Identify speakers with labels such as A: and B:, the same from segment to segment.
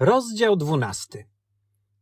A: Rozdział dwunasty.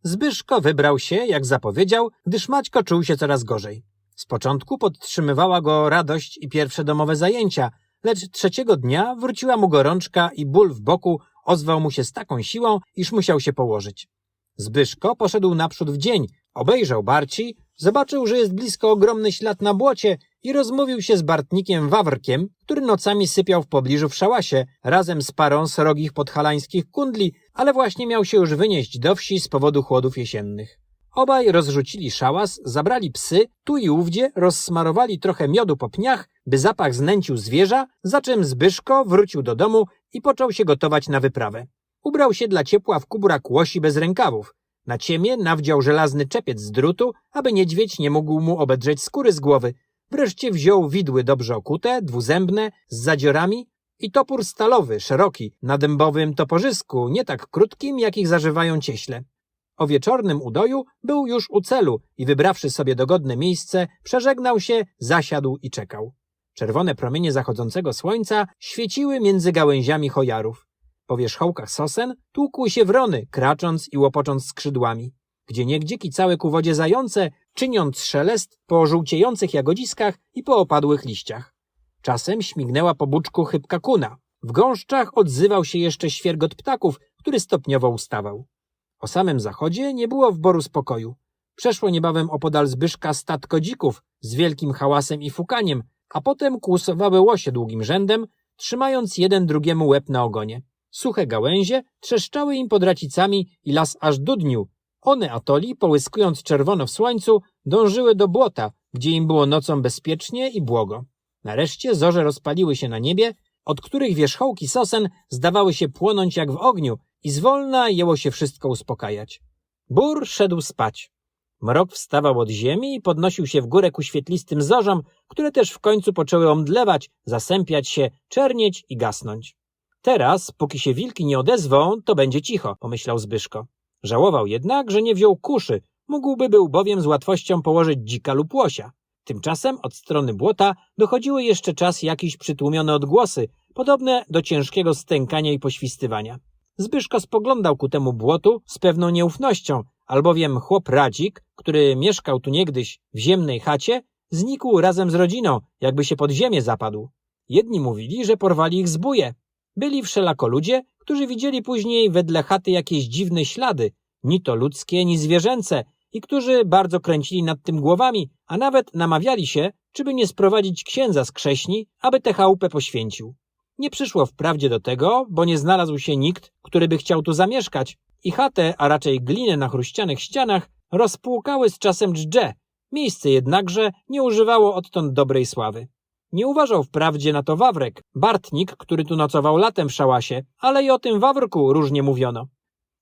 A: Zbyszko wybrał się, jak zapowiedział, gdyż Maćko czuł się coraz gorzej. Z początku podtrzymywała go radość i pierwsze domowe zajęcia, lecz trzeciego dnia wróciła mu gorączka i ból w boku ozwał mu się z taką siłą, iż musiał się położyć. Zbyszko poszedł naprzód w dzień, obejrzał Barci, zobaczył, że jest blisko ogromny ślad na błocie i rozmówił się z Bartnikiem Wawrkiem, który nocami sypiał w pobliżu w szałasie, razem z parą srogich podhalańskich kundli, ale właśnie miał się już wynieść do wsi z powodu chłodów jesiennych. Obaj rozrzucili szałas, zabrali psy, tu i ówdzie rozsmarowali trochę miodu po pniach, by zapach znęcił zwierza, za czym Zbyszko wrócił do domu i począł się gotować na wyprawę. Ubrał się dla ciepła w kubrak łosi bez rękawów. Na ciemię nawdział żelazny czepiec z drutu, aby niedźwiedź nie mógł mu obedrzeć skóry z głowy. Wreszcie wziął widły dobrze okute, dwuzębne, z zadziorami i topór stalowy, szeroki, na dębowym toporzysku, nie tak krótkim, jakich zażywają cieśle. O wieczornym udoju był już u celu i wybrawszy sobie dogodne miejsce, przeżegnał się, zasiadł i czekał. Czerwone promienie zachodzącego słońca świeciły między gałęziami chojarów. Po wierzchołkach sosen tłukły się wrony, kracząc i łopocząc skrzydłami. Gdzie niegdzie kicały ku wodzie zające, czyniąc szelest po żółciejących jagodziskach i po opadłych liściach. Czasem śmignęła po buczku chybka kuna. W gąszczach odzywał się jeszcze świergot ptaków, który stopniowo ustawał. O samym zachodzie nie było wboru spokoju. Przeszło niebawem opodal Zbyszka statko dzików z wielkim hałasem i fukaniem, a potem kłusowały łosie długim rzędem, trzymając jeden drugiemu łeb na ogonie. Suche gałęzie trzeszczały im pod racicami i las aż dudnił. One atoli, połyskując czerwono w słońcu, dążyły do błota, gdzie im było nocą bezpiecznie i błogo. Nareszcie zorze rozpaliły się na niebie, od których wierzchołki sosen zdawały się płonąć jak w ogniu i zwolna jęło się wszystko uspokajać. Bór szedł spać. Mrok wstawał od ziemi i podnosił się w górę ku świetlistym zorzom, które też w końcu poczęły omdlewać, zasępiać się, czernieć i gasnąć. Teraz, póki się wilki nie odezwą, to będzie cicho, pomyślał Zbyszko. Żałował jednak, że nie wziął kuszy, mógłby był bowiem z łatwością położyć dzika lub łosia. Tymczasem od strony błota dochodziły jeszcze czas jakieś przytłumione odgłosy, podobne do ciężkiego stękania i poświstywania. Zbyszko spoglądał ku temu błotu z pewną nieufnością, albowiem chłop Radzik, który mieszkał tu niegdyś w ziemnej chacie, znikł razem z rodziną, jakby się pod ziemię zapadł. Jedni mówili, że porwali ich zbóje. Byli wszelako ludzie, którzy widzieli później wedle chaty jakieś dziwne ślady, ni to ludzkie, ni zwierzęce, i którzy bardzo kręcili nad tym głowami, a nawet namawiali się, czyby nie sprowadzić księdza z krześni, aby tę chałupę poświęcił. Nie przyszło wprawdzie do tego, bo nie znalazł się nikt, który by chciał tu zamieszkać i chatę, a raczej glinę na chruścianych ścianach, rozpłukały z czasem dżdże. Miejsce jednakże nie używało odtąd dobrej sławy. Nie uważał wprawdzie na to Wawrek, Bartnik, który tu nocował latem w szałasie, ale i o tym Wawrku różnie mówiono.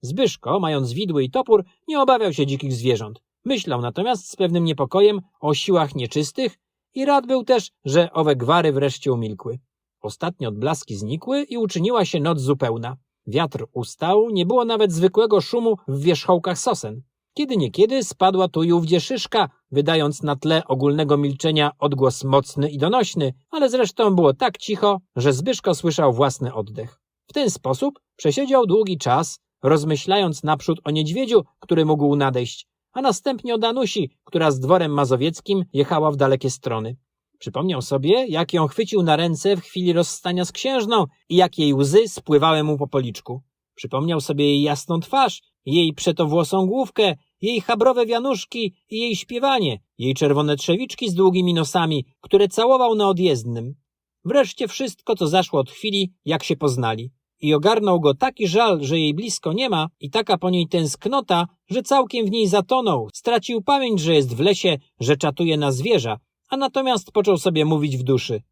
A: Zbyszko, mając widły i topór, nie obawiał się dzikich zwierząt. Myślał natomiast z pewnym niepokojem o siłach nieczystych i rad był też, że owe gwary wreszcie umilkły. Ostatnie odblaski znikły i uczyniła się noc zupełna. Wiatr ustał, nie było nawet zwykłego szumu w wierzchołkach sosen. Kiedy niekiedy spadła tu i ówdzie szyszka, wydając na tle ogólnego milczenia odgłos mocny i donośny, ale zresztą było tak cicho, że Zbyszko słyszał własny oddech. W ten sposób przesiedział długi czas, rozmyślając naprzód o niedźwiedziu, który mógł nadejść, a następnie o Danusi, która z dworem mazowieckim jechała w dalekie strony. Przypomniał sobie, jak ją chwycił na ręce w chwili rozstania z księżną i jak jej łzy spływały mu po policzku. Przypomniał sobie jej jasną twarz, jej przetowłosą główkę, jej chabrowe wianuszki i jej śpiewanie, jej czerwone trzewiczki z długimi nosami, które całował na odjezdnym. Wreszcie wszystko, co zaszło od chwili, jak się poznali. I ogarnął go taki żal, że jej blisko nie ma i taka po niej tęsknota, że całkiem w niej zatonął, stracił pamięć, że jest w lesie, że czatuje na zwierza, a natomiast począł sobie mówić w duszy.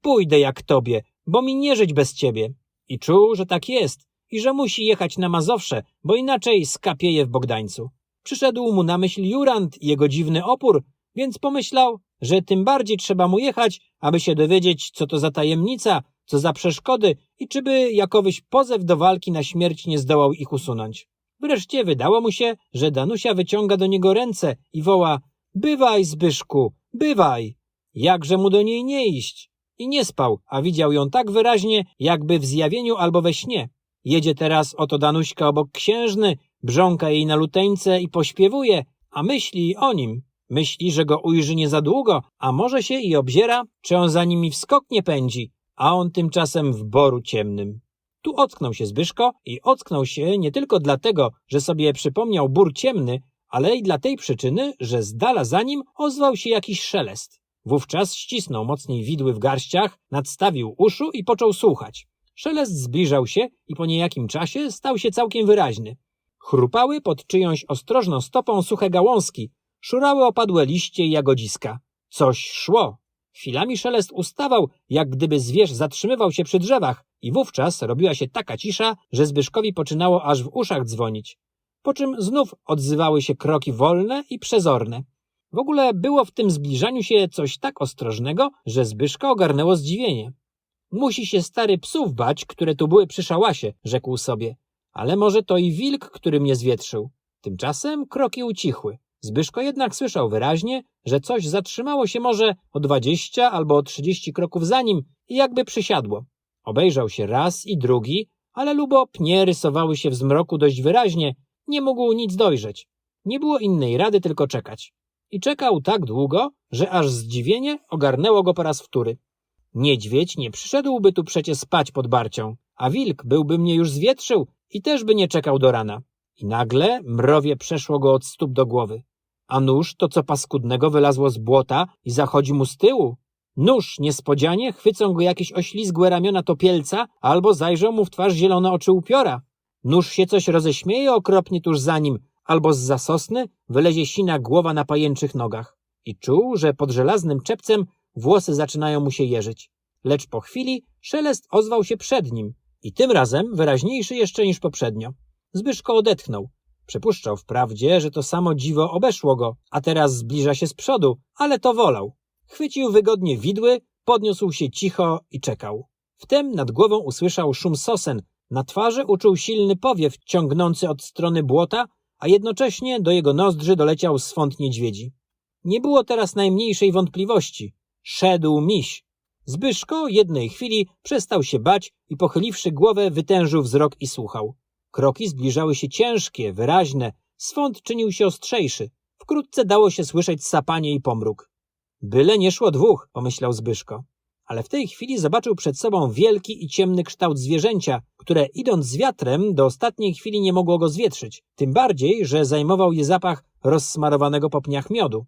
A: Pójdę jak tobie, bo mi nie żyć bez ciebie. I czuł, że tak jest i że musi jechać na Mazowsze, bo inaczej skapieje w Bogdańcu. Przyszedł mu na myśl Jurand i jego dziwny opór, więc pomyślał, że tym bardziej trzeba mu jechać, aby się dowiedzieć, co to za tajemnica, co za przeszkody i czyby jakowyś pozew do walki na śmierć nie zdołał ich usunąć. Wreszcie wydało mu się, że Danusia wyciąga do niego ręce i woła Bywaj, Zbyszku, bywaj! Jakże mu do niej nie iść? I nie spał, a widział ją tak wyraźnie, jakby w zjawieniu albo we śnie. Jedzie teraz oto Danuśka obok księżny, brząka jej na luteńce i pośpiewuje, a myśli o nim. Myśli, że go ujrzy nie za długo, a może się i obziera, czy on za nimi w skok nie pędzi, a on tymczasem w boru ciemnym. Tu ocknął się Zbyszko i ocknął się nie tylko dlatego, że sobie przypomniał bór ciemny, ale i dla tej przyczyny, że z dala za nim ozwał się jakiś szelest. Wówczas ścisnął mocniej widły w garściach, nadstawił uszu i począł słuchać. Szelest zbliżał się i po niejakim czasie stał się całkiem wyraźny. Chrupały pod czyjąś ostrożną stopą suche gałązki, szurały opadłe liście i jagodziska. Coś szło. Chwilami szelest ustawał, jak gdyby zwierz zatrzymywał się przy drzewach i wówczas robiła się taka cisza, że Zbyszkowi poczynało aż w uszach dzwonić. Po czym znów odzywały się kroki wolne i przezorne. W ogóle było w tym zbliżaniu się coś tak ostrożnego, że Zbyszka ogarnęło zdziwienie. Musi się stary psów bać, które tu były przy szałasie, rzekł sobie. Ale może to i wilk, który mnie zwietrzył. Tymczasem kroki ucichły. Zbyszko jednak słyszał wyraźnie, że coś zatrzymało się może o dwadzieścia albo o trzydzieści kroków za nim i jakby przysiadło. Obejrzał się raz i drugi, ale lubo pnie rysowały się w zmroku dość wyraźnie, nie mógł nic dojrzeć. Nie było innej rady tylko czekać. I czekał tak długo, że aż zdziwienie ogarnęło go po raz wtóry. Niedźwiedź nie przyszedłby tu przecie spać pod barcią, a wilk byłby mnie już zwietrzył i też by nie czekał do rana. I nagle mrowie przeszło go od stóp do głowy. A nóż to co paskudnego wylazło z błota i zachodzi mu z tyłu. Nóż niespodzianie chwycą go jakieś oślizgłe ramiona topielca albo zajrzą mu w twarz zielone oczy upiora. Nóż się coś roześmieje okropnie tuż za nim, albo z zasosny wylezie sina głowa na pajęczych nogach. I czuł, że pod żelaznym czepcem włosy zaczynają mu się jeżyć. Lecz po chwili szelest ozwał się przed nim i tym razem wyraźniejszy jeszcze niż poprzednio. Zbyszko odetchnął. Przypuszczał wprawdzie, że to samo dziwo obeszło go, a teraz zbliża się z przodu, ale to wolał. Chwycił wygodnie widły, podniósł się cicho i czekał. Wtem nad głową usłyszał szum sosen, na twarzy uczuł silny powiew ciągnący od strony błota, a jednocześnie do jego nozdrzy doleciał swąd niedźwiedzi. Nie było teraz najmniejszej wątpliwości. Szedł miś. Zbyszko jednej chwili przestał się bać i pochyliwszy głowę wytężył wzrok i słuchał. Kroki zbliżały się ciężkie, wyraźne, swąd czynił się ostrzejszy. Wkrótce dało się słyszeć sapanie i pomruk. Byle nie szło dwóch, pomyślał Zbyszko. Ale w tej chwili zobaczył przed sobą wielki i ciemny kształt zwierzęcia, które idąc z wiatrem do ostatniej chwili nie mogło go zwietrzyć. Tym bardziej, że zajmował je zapach rozsmarowanego po pniach miodu.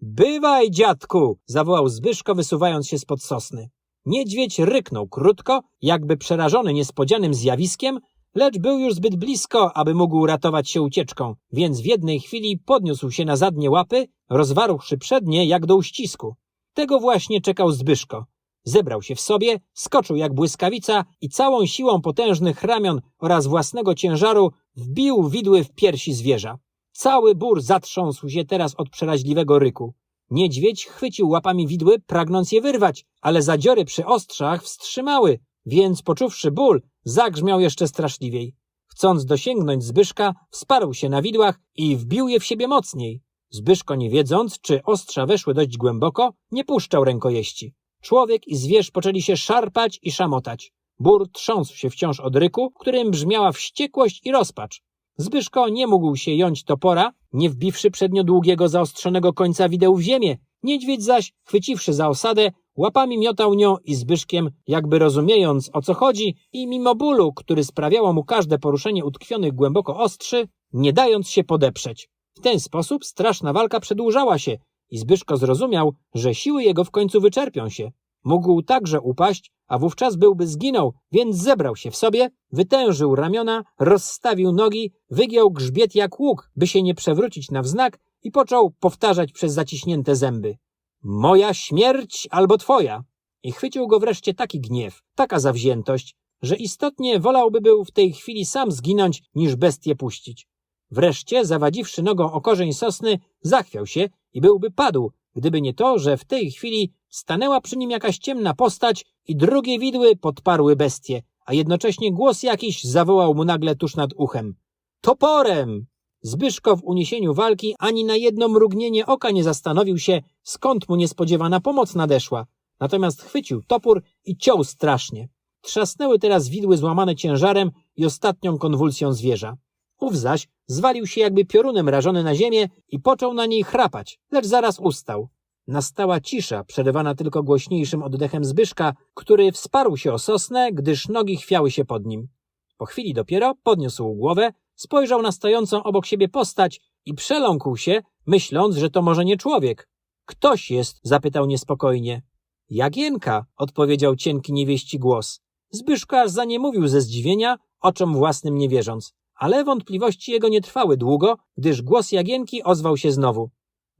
A: Bywaj, dziadku! zawołał Zbyszko, wysuwając się spod sosny. Niedźwiedź ryknął krótko, jakby przerażony niespodzianym zjawiskiem, lecz był już zbyt blisko, aby mógł ratować się ucieczką, więc w jednej chwili podniósł się na zadnie łapy, rozwarłszy przednie jak do uścisku. Tego właśnie czekał Zbyszko. Zebrał się w sobie, skoczył jak błyskawica i całą siłą potężnych ramion oraz własnego ciężaru wbił widły w piersi zwierza. Cały bór zatrząsł się teraz od przeraźliwego ryku. Niedźwiedź chwycił łapami widły, pragnąc je wyrwać, ale zadziory przy ostrzach wstrzymały, więc poczuwszy ból, zagrzmiał jeszcze straszliwiej. Chcąc dosięgnąć Zbyszka, wsparł się na widłach i wbił je w siebie mocniej. Zbyszko, nie wiedząc, czy ostrza weszły dość głęboko, nie puszczał rękojeści. Człowiek i zwierz poczęli się szarpać i szamotać. Bór trząsł się wciąż od ryku, którym brzmiała wściekłość i rozpacz. Zbyszko nie mógł się jąć topora, nie wbiwszy przednio długiego zaostrzonego końca wideł w ziemię. Niedźwiedź zaś, chwyciwszy za osadę, łapami miotał nią i Zbyszkiem, jakby rozumiejąc o co chodzi i mimo bólu, który sprawiało mu każde poruszenie utkwionych głęboko ostrzy, nie dając się podeprzeć. W ten sposób straszna walka przedłużała się i Zbyszko zrozumiał, że siły jego w końcu wyczerpią się. Mógł także upaść, a wówczas byłby zginął, więc zebrał się w sobie, wytężył ramiona, rozstawił nogi, wygiął grzbiet jak łuk, by się nie przewrócić na wznak i począł powtarzać przez zaciśnięte zęby. Moja śmierć albo twoja. I chwycił go wreszcie taki gniew, taka zawziętość, że istotnie wolałby był w tej chwili sam zginąć, niż bestię puścić. Wreszcie, zawadziwszy nogą o korzeń sosny, zachwiał się i byłby padł, gdyby nie to, że w tej chwili stanęła przy nim jakaś ciemna postać i drugie widły podparły bestię, a jednocześnie głos jakiś zawołał mu nagle tuż nad uchem. Toporem! Zbyszko w uniesieniu walki ani na jedno mrugnienie oka nie zastanowił się, skąd mu niespodziewana pomoc nadeszła. Natomiast chwycił topór i ciął strasznie. Trzasnęły teraz widły złamane ciężarem i ostatnią konwulsją zwierza. Ów zaś zwalił się jakby piorunem rażony na ziemię i począł na niej chrapać, lecz zaraz ustał. Nastała cisza, przerywana tylko głośniejszym oddechem Zbyszka, który wsparł się o sosnę, gdyż nogi chwiały się pod nim. Po chwili dopiero podniósł głowę, spojrzał na stojącą obok siebie postać i przeląkł się, myśląc, że to może nie człowiek. Ktoś jest, zapytał niespokojnie. Jagienka, odpowiedział cienki niewieści głos. Zbyszko aż za nie mówił ze zdziwienia, oczom własnym nie wierząc. Ale wątpliwości jego nie trwały długo, gdyż głos Jagienki ozwał się znowu.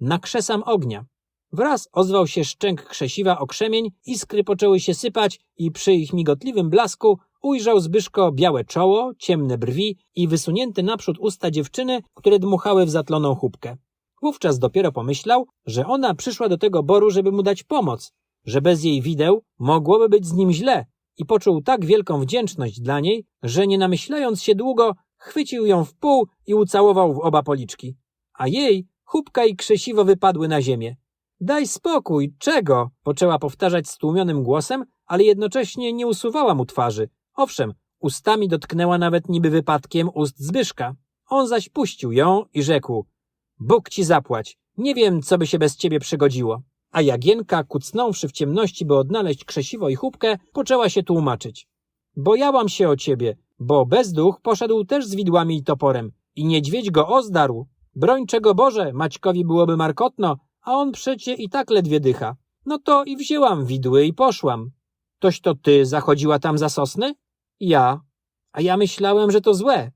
A: Nakrzesam ognia. Wraz ozwał się szczęk krzesiwa o krzemień, iskry poczęły się sypać i przy ich migotliwym blasku ujrzał Zbyszko białe czoło, ciemne brwi i wysunięte naprzód usta dziewczyny, które dmuchały w zatloną chubkę. Wówczas dopiero pomyślał, że ona przyszła do tego boru, żeby mu dać pomoc, że bez jej wideł mogłoby być z nim źle i poczuł tak wielką wdzięczność dla niej, że nie namyślając się długo, chwycił ją w pół i ucałował w oba policzki. A jej chubka i krzesiwo wypadły na ziemię. Daj spokój, czego? Poczęła powtarzać stłumionym głosem, ale jednocześnie nie usuwała mu twarzy. Owszem, ustami dotknęła nawet niby wypadkiem ust Zbyszka. On zaś puścił ją i rzekł, Bóg ci zapłać, nie wiem, co by się bez ciebie przygodziło. A Jagienka, kucnąwszy w ciemności, by odnaleźć krzesiwo i chubkę, poczęła się tłumaczyć. Bojałam się o ciebie, bo bezduch poszedł też z widłami i toporem i niedźwiedź go ozdarł. Broń czego Boże, Maćkowi byłoby markotno, a on przecie i tak ledwie dycha. No to i wzięłam widły i poszłam. Toś to ty zachodziła tam za sosny? Ja. A ja myślałem, że to złe.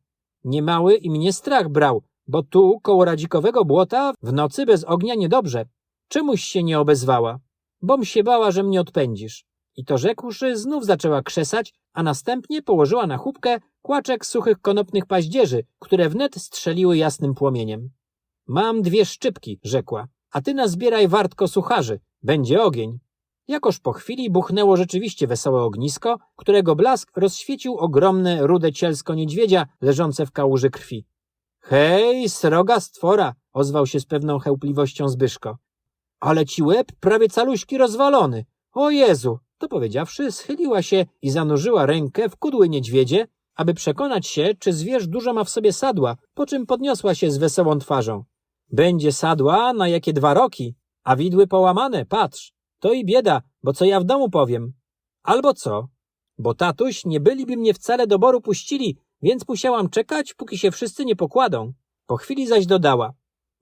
A: Niemały i mnie strach brał, bo tu, koło radzikowego błota, w nocy bez ognia niedobrze. Czemuś się nie obezwała? Bom się bała, że mnie odpędzisz. I to rzekłszy, znów zaczęła krzesać, a następnie położyła na chubkę kłaczek suchych konopnych paździerzy, które wnet strzeliły jasnym płomieniem. Mam dwie szczypki, rzekła, a ty nazbieraj wartko sucharzy, będzie ogień. Jakoż po chwili buchnęło rzeczywiście wesołe ognisko, którego blask rozświecił ogromne, rude cielsko niedźwiedzia leżące w kałuży krwi. Hej, sroga stwora, ozwał się z pewną chełpliwością Zbyszko. Ale ci łeb prawie caluśki rozwalony. O Jezu! To powiedziawszy, schyliła się i zanurzyła rękę w kudły niedźwiedzie, aby przekonać się, czy zwierz dużo ma w sobie sadła, po czym podniosła się z wesołą twarzą. Będzie sadła na jakie dwa roki, a widły połamane, patrz. To i bieda, bo co ja w domu powiem? Albo co? Bo tatuś nie byliby mnie wcale do boru puścili, więc musiałam czekać, póki się wszyscy nie pokładą. Po chwili zaś dodała.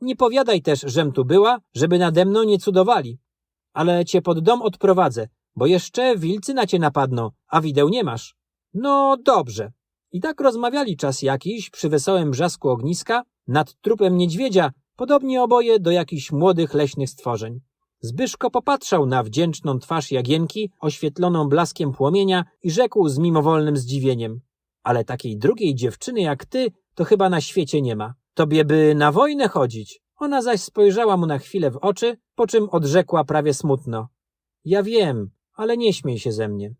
A: Nie powiadaj też, żem tu była, żeby nade mną nie cudowali. Ale cię pod dom odprowadzę, bo jeszcze wilcy na cię napadną, a wideł nie masz. No dobrze. I tak rozmawiali czas jakiś przy wesołym brzasku ogniska nad trupem niedźwiedzia, podobnie oboje do jakichś młodych leśnych stworzeń. Zbyszko popatrzał na wdzięczną twarz Jagienki, oświetloną blaskiem płomienia i rzekł z mimowolnym zdziwieniem. Ale takiej drugiej dziewczyny jak ty, to chyba na świecie nie ma. Tobie by na wojnę chodzić. Ona zaś spojrzała mu na chwilę w oczy, po czym odrzekła prawie smutno. Ja wiem, ale nie śmiej się ze mnie.